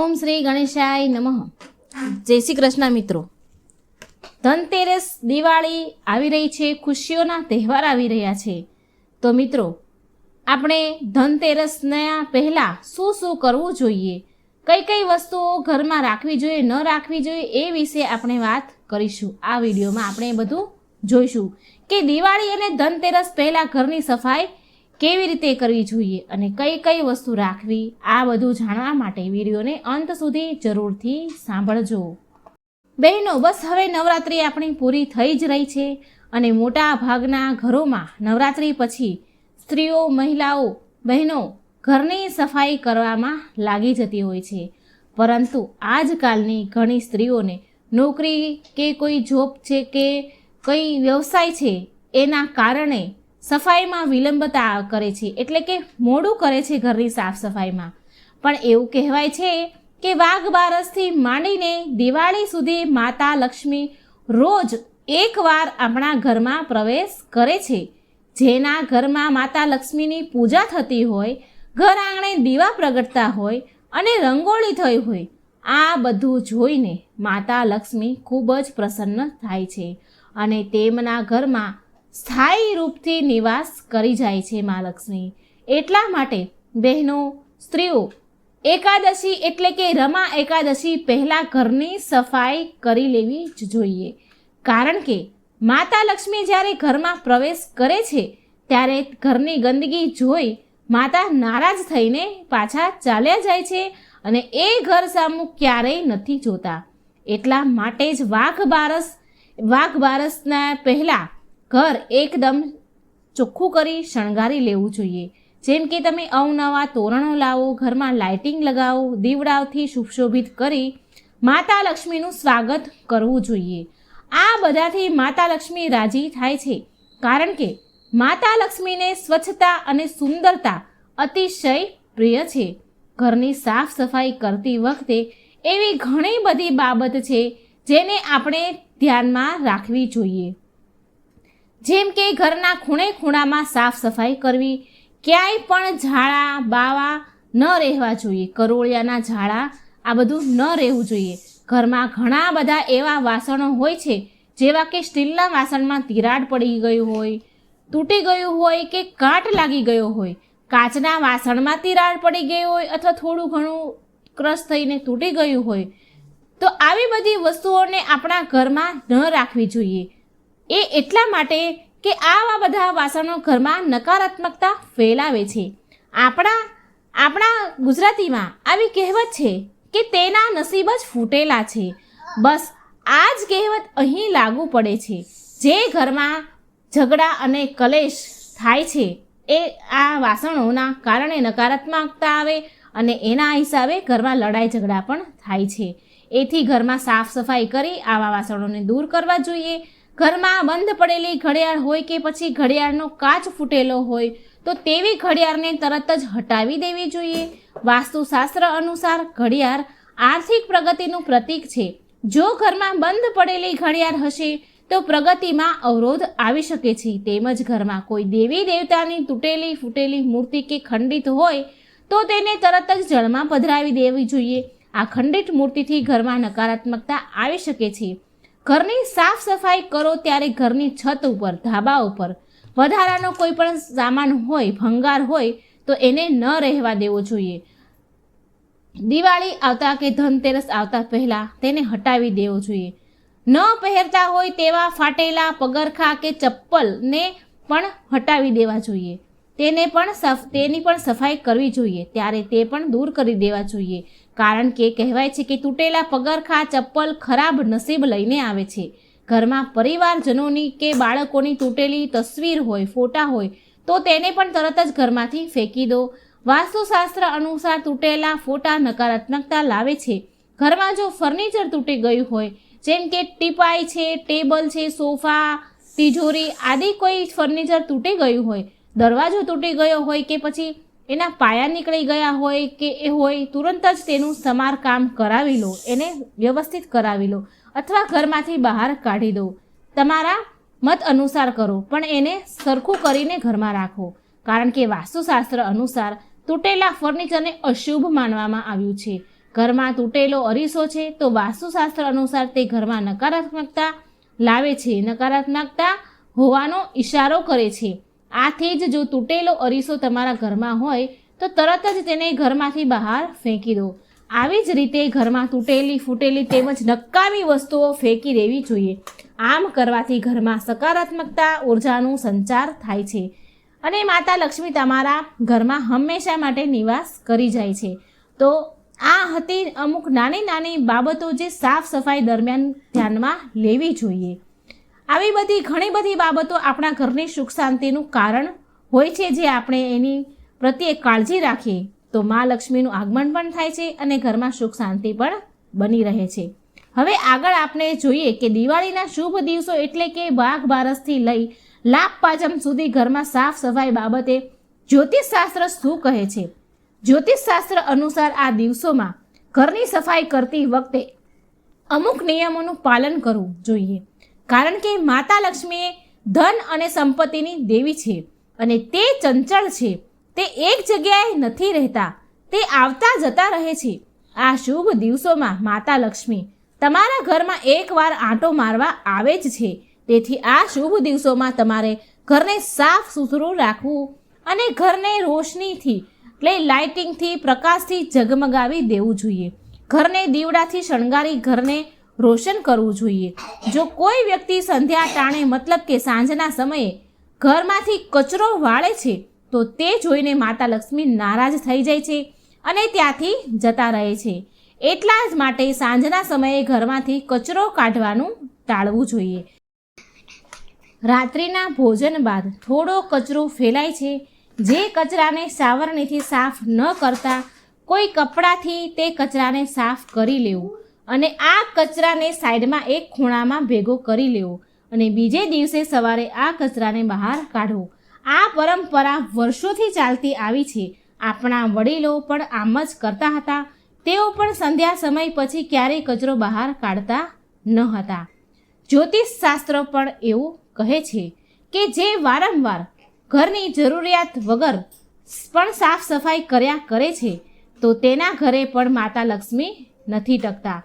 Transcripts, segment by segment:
ઓમ શ્રી ગણેશાય નમઃ. જય શ્રી કૃષ્ણ મિત્રો. ધનતેરસ દિવાળી આવી રહી છે, ખુશીઓના તહેવાર આવી રહ્યા છે. તો મિત્રો, આપણે ધનતેરસના પહેલાં શું શું કરવું જોઈએ? કઈ કઈ વસ્તુઓ ઘરમાં રાખવી જોઈએ, ન રાખવી જોઈએ એ વિશે આપણે વાત કરીશું. આ વિડીયોમાં આપણે બધું જોઈશું કે દિવાળી અને ધનતેરસ પહેલાં ઘરની સફાઈ કેવી રીતે કરવી જોઈએ અને કઈ કઈ વસ્તુ રાખવી, આ બધું જાણવા માટે વિડીયોને અંત સુધી જરૂરથી સાંભળજો. બહેનો, બસ હવે નવરાત્રિ આપણી પૂરી થઈ જ રહી છે અને મોટા ભાગના ઘરોમાં નવરાત્રિ પછી સ્ત્રીઓ, મહિલાઓ, બહેનો ઘરની સફાઈ કરવામાં લાગી જતી હોય છે. પરંતુ આજકાલની ઘણી સ્ત્રીઓને નોકરી કે કોઈ જોબ છે કે કંઈ વ્યવસાય છે એના કારણે સફાઈમાં વિલંબતા કરે છે, એટલે કે મોડું કરે છે ઘરની સાફ સફાઈમાં. પણ એવું કહેવાય છે કે વાઘ બારસથી માંડીને દિવાળી સુધી માતા લક્ષ્મી રોજ એકવાર આપણા ઘરમાં પ્રવેશ કરે છે. જેના ઘરમાં માતા લક્ષ્મીની પૂજા થતી હોય, ઘર આંગણે દીવા પ્રગટતા હોય અને રંગોળી થઈ હોય, આ બધું જોઈને માતા લક્ષ્મી ખૂબ જ પ્રસન્ન થાય છે. અને તેમના ઘરમાં સ્થાયી રૂપથી નિવાસ કરી જાય છે મા લક્ષ્મી. એટલા માટે બહેનો, સ્ત્રીઓ, એકાદશી એટલે કે રમા એકાદશી પહેલાં ઘરની સફાઈ કરી લેવી જ જોઈએ. કારણ કે માતા લક્ષ્મી જ્યારે ઘરમાં પ્રવેશ કરે છે, ત્યારે ઘરની ગંદકી જોઈ માતા નારાજ થઈને પાછા ચાલ્યા જાય છે અને એ ઘર સામું ક્યારેય નથી જોતા. એટલા માટે જ વાઘ બારસ વાઘ બારસના પહેલાં ઘર એકદમ ચોખ્ખું કરી શણગારી લેવું જોઈએ. જેમ કે તમે અવનવા તોરણો લાવો, ઘરમાં લાઇટિંગ લગાવો, દીવડાઓથી સુશોભિત કરી માતા લક્ષ્મીનું સ્વાગત કરવું જોઈએ. આ બધાથી માતા લક્ષ્મી રાજી થાય છે. કારણ કે માતા લક્ષ્મીને સ્વચ્છતા અને સુંદરતા અતિશય પ્રિય છે. ઘરની સાફ સફાઈ કરતી વખતે એવી ઘણી બધી બાબત છે જેને આપણે ધ્યાનમાં રાખવી જોઈએ. જેમ કે ઘરના ખૂણે ખૂણામાં સાફ સફાઈ કરવી, ક્યાંય પણ ઝાડા, બાવા ન રહેવા જોઈએ. કરોળિયાના ઝાડા આ બધું ન રહેવું જોઈએ. ઘરમાં ઘણા બધા એવા વાસણો હોય છે, જેવા કે સ્ટીલના વાસણમાં તિરાડ પડી ગયું હોય, તૂટી ગયું હોય કે કાટ લાગી ગયો હોય, કાચના વાસણમાં તિરાડ પડી ગઈ હોય અથવા થોડું ઘણું ક્રશ થઈને તૂટી ગયું હોય, તો આવી બધી વસ્તુઓને આપણા ઘરમાં ન રાખવી જોઈએ. એ એટલા માટે કે આવા બધા વાસણો ઘરમાં નકારાત્મકતા ફેલાવે છે. આપણા આપણા ગુજરાતીમાં આવી કહેવત છે કે તેના નસીબ જ ફૂટેલા છે. બસ આ જ કહેવત અહીં લાગુ પડે છે. જે ઘરમાં ઝઘડા અને કલેશ થાય છે એ આ વાસણોના કારણે નકારાત્મકતા આવે અને એના હિસાબે ઘરમાં લડાઈ ઝઘડા પણ થાય છે. એથી ઘરમાં સાફ સફાઈ કરી આવા વાસણોને દૂર કરવા જોઈએ. ઘરમાં બંધ પડેલી ઘડિયાળ હોય કે પછી ઘડિયાળનો કાચ ફૂટેલો હોય, તો તેવી ઘડિયાળને તરત જ હટાવી દેવી જોઈએ. વાસ્તુશાસ્ત્ર અનુસાર ઘડિયાળ આર્થિક પ્રગતિનું પ્રતીક છે. જો ઘરમાં બંધ પડેલી ઘડિયાળ હશે, તો પ્રગતિમાં અવરોધ આવી શકે છે. તેમજ ઘરમાં કોઈ દેવી દેવતાની તૂટેલી ફૂટેલી મૂર્તિ કે ખંડિત હોય, તો તેને તરત જ જળમાં પધરાવી દેવી જોઈએ. આ ખંડિત મૂર્તિથી ઘરમાં નકારાત્મકતા આવી શકે છે. ઘરની સાફ સફાઈ કરો ત્યારે ઘરની છત ઉપર, ધાબા ઉપર. વધારાનો કોઈ પણ સામાન હોય, ભંગાર હોય, તો એને ન રહેવા દેવો જોઈએ. દિવાળી આવતા કે ધનતેરસ આવતા પહેલાં તેને હટાવી દેવો જોઈએ. ન પહેરતા હોય તેવા ફાટેલા પગરખા કે ચપ્પલને પણ હટાવી દેવા જોઈએ. તેને પણ સફ, તેની પણ સફાઈ કરવી જોઈએ. ત્યારે તે પણ દૂર કરી દેવા જોઈએ. કારણ કે કહેવાય છે કે તૂટેલા પગરખા, ચપ્પલ ખરાબ નસીબ લઈને આવે છે. ઘરમાં પરિવારજનોની કે બાળકોની તૂટેલી તસવીર હોય, ફોટા હોય, તો તેને પણ તરત જ ઘરમાંથી ફેંકી દો. વાસ્તુશાસ્ત્ર અનુસાર તૂટેલા ફોટા નકારાત્મકતા લાવે છે. ઘરમાં જો ફર્નિચર તૂટી ગયું હોય, જેમ કે ટીપાઈ છે, ટેબલ છે, સોફા, તિજોરી આદિ કોઈ ફર્નિચર તૂટી ગયું હોય, દરવાજો તૂટી ગયો હોય કે પછી એના પાયા નીકળી ગયા હોય કે એ હોય, તુરંત જ તેનું સમારકામ કરાવી લો, એને વ્યવસ્થિત કરાવી લો અથવા ઘરમાંથી બહાર કાઢી દો. તમારા મત અનુસાર કરો, પણ એને સરખું કરીને ઘરમાં રાખો. કારણ કે વાસ્તુશાસ્ત્ર અનુસાર તૂટેલા ફર્નિચરને અશુભ માનવામાં આવ્યું છે. ઘરમાં તૂટેલો અરીસો છે તો વાસ્તુશાસ્ત્ર અનુસાર તે ઘરમાં નકારાત્મકતા લાવે છે. નકારાત્મકતા હોવાનો ઈશારો કરે છે. આથી જ જો તૂટેલો અરીસો તમારા ઘરમાં હોય, તો તરત જ તેને ઘરમાંથી બહાર ફેંકી દો. આવી જ રીતે ઘરમાં તૂટેલી, ફૂટેલી તેમજ નકામી વસ્તુઓ ફેંકી દેવી જોઈએ. આમ કરવાથી ઘરમાં સકારાત્મકતા, ઉર્જાનું સંચાર થાય છે. અને માતા લક્ષ્મી તમારા ઘરમાં હંમેશા માટે નિવાસ કરી જાય છે. તો આ હતી અમુક નાની નાની બાબતો જે સાફ સફાઈ દરમિયાન ધ્યાનમાં લેવી જોઈએ. આવી બધી ઘણી બધી બાબતો આપણા ઘરની સુખ શાંતિનું કારણ હોય છે જે આપણે એની પ્રત્યે કાળજી રાખીએ, તો મા લક્ષ્મીનું આગમન પણ થાય છે અને ઘરમાં સુખ શાંતિ પણ બની રહે છે. હવે આગળ આપણે જોઈએ કે દિવાળીના શુભ દિવસો એટલે કે વાઘ બારસથી લઈ લાભ પાચમ સુધી ઘરમાં સાફ સફાઈ બાબતે જ્યોતિષશાસ્ત્ર શું કહે છે? જ્યોતિષશાસ્ત્ર અનુસાર આ દિવસોમાં ઘરની સફાઈ કરતી વખતે અમુક નિયમોનું પાલન કરવું જોઈએ. કારણ કે માતા લક્ષ્મી ધન અને સંપત્તિની દેવી છે અને તે ચંચળ છે. તે એક જગ્યાએ નથી રહેતા. તે આવતા જતા રહે છે. આ શુભ દિવસોમાં માતા લક્ષ્મી તમારા ઘરમાં એકવાર આંટો મારવા આવે જ છે. તેથી આ શુભ દિવસોમાં તમારે ઘરને સાફ સુથરું રાખવું અને ઘરને રોશનીથી, એટલે લાઇટિંગથી, પ્રકાશથી ઝગમગાવી દેવું જોઈએ. ઘરને દીવડાથી શણગારી ઘરને રોશન કરવું જોઈએ. જો કોઈ વ્યક્તિ સંધ્યા ટાણે મતલબ કે સાંજના સમયે ઘરમાંથી કચરો વાળે છે, તો તે જોઈને માતા લક્ષ્મી નારાજ થઈ જાય છે અને ત્યાંથી જતા રહે છે. એટલા જ માટે સાંજના સમયે ઘરમાંથી કચરો કાઢવાનું ટાળવું જોઈએ. રાત્રિના ભોજન બાદ થોડો કચરો ફેલાય છે. જે કચરાને સાવરણીથી સાફ ન કરતા કોઈ કપડાથી તે કચરાને સાફ કરી લેવું. અને આ કચરાને સાઈડમાં એક ખૂણામાં ભેગો કરી લેવો અને બીજે દિવસે સવારે આ કચરાને બહાર કાઢવો. આ પરંપરા વર્ષોથી ચાલતી આવી છે. આપણા વડીલો પણ આમ જ કરતા હતા. તેઓ પણ સંધ્યા સમય પછી ક્યારેય કચરો બહાર કાઢતા ન હતા. જ્યોતિષ શાસ્ત્ર પણ એવું કહે છે કે જે વારંવાર ઘરની જરૂરિયાત વગર પણ સાફ સફાઈ કર્યા કરે છે, તો તેના ઘરે પણ માતા લક્ષ્મી નથી ટકતા.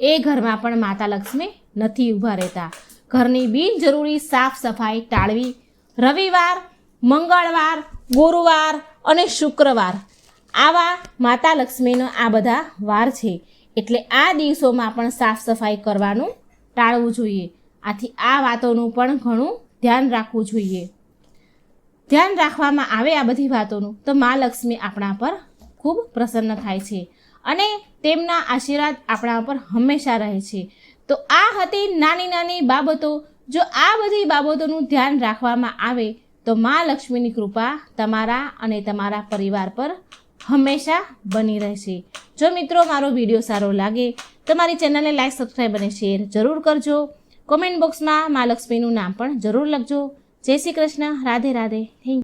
એ ઘરમાં પણ માતા લક્ષ્મી નથી ઊભા રહેતા. ઘરની બિનજરૂરી સાફ સફાઈ ટાળવી રવિવાર, મંગળવાર, ગુરુવાર અને શુક્રવાર આવા માતા લક્ષ્મીનો આ બધા વાર છે. એટલે આ દિવસોમાં પણ સાફ સફાઈ કરવાનું ટાળવું જોઈએ. આથી આ વાતોનું પણ ઘણું ધ્યાન રાખવું જોઈએ. ધ્યાન રાખવામાં આવે આ બધી વાતોનું તો મા લક્ષ્મી આપણા પર ખૂબ પ્રસન્ન થાય છે. અને તેમના આશીર્વાદ આપણા પર હંમેશા રહે છે. તો આ હતી નાની નાની બાબતો. જો આ બધી બાબતોનું ધ્યાન રાખવામાં આવે, તો મા લક્ષ્મીની કૃપા તમારા અને તમારા પરિવાર પર હંમેશા બની રહેશે. જો મિત્રો મારો વીડિયો સારો લાગે, તો મારી ચેનલને લાઈક, સબસ્ક્રાઈબ અને શેર જરૂર કરજો. કોમેન્ટ બોક્સમાં મા લક્ષ્મીનું નામ પણ જરૂર લખજો. જય શ્રી કૃષ્ણ. રાધે રાધે. થેન્ક